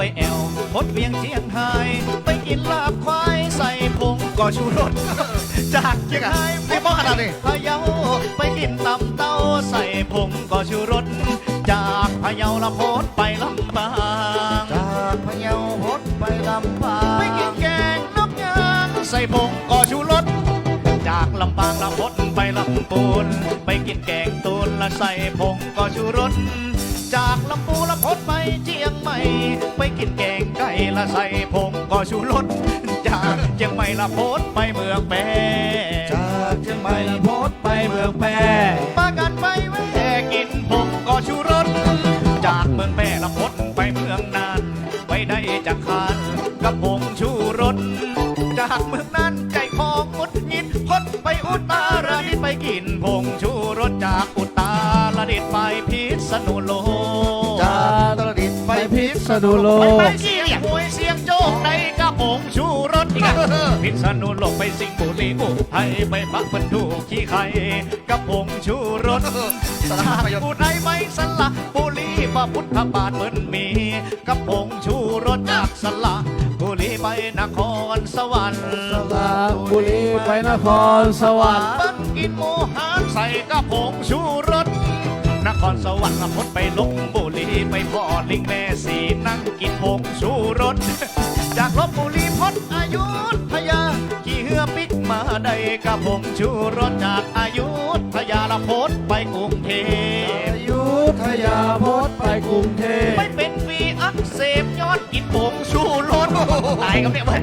พดเวียงเจียงไฮ้ไปกินลาบควายใส่ผงก็ชูรสจากเชียงไฮ้ไอ้บ้าขนาดนี้พะเยาไปกินตำเต้าใส่ผงก็ชูรสจากพะเยาละโพดไปลำปางจากพะเยาพดไปลำปางไปกินแกงนกยางใส่ผงก็ชูรสจากลำปางละพดไปลำปูนไปกินแกงตูนละใส่ผงก็ชูรสจากลำปูละพดไปเจียงใหม่ ไปกินแกงไก่ละใส่ผงก็ชูรสจากเจียงใหม่ละพดไปเมืองแปรจากเชียงใหม่ละพดไปเมืองแพร่ปากันไปแวะกินผงก็ชูรสจากเมืองแปรละพดไปเมืองนานไปได้จากคานกับผงชูรสจากเมืองนั้นใจคองมุดหงิดพดไปอุตรดิตไปกินผงชูรสจากอุตรดิตไปพิษณุโลก พิษณุโลไปกไปเสียงหวยเสียงโจกในกระผงชูรสอีกอะพิษณุโลกไปสิงห์บุรีอุทัยไปปักบรรทุกขี้ไข่กระผงชูรสสารพัดประโยชน์อุทัยไม่สละบุรีพระพุทธบาทเหมือนมีกระผงชูรสจากสละบุรีไปนครสวรรค์สระบุรีไปนครสวรรค์บังกินหมูหันใส่กระผงชูรสนครสวรรค์ละพดไปลบบุรีไปพ่อลิงแม่สีนั่ง กินผงชูรส จากลบบุรีพดอายุทยา ขี่เหือปิกมาได้กระผงชูรสจากอายุทยาละพดไปกรุงเทพอยุธยาพดไปกรุงเทพไม่เป็นฟรีอักเสบยอดกินผงชูรสตายกับเนี่ยเว้ย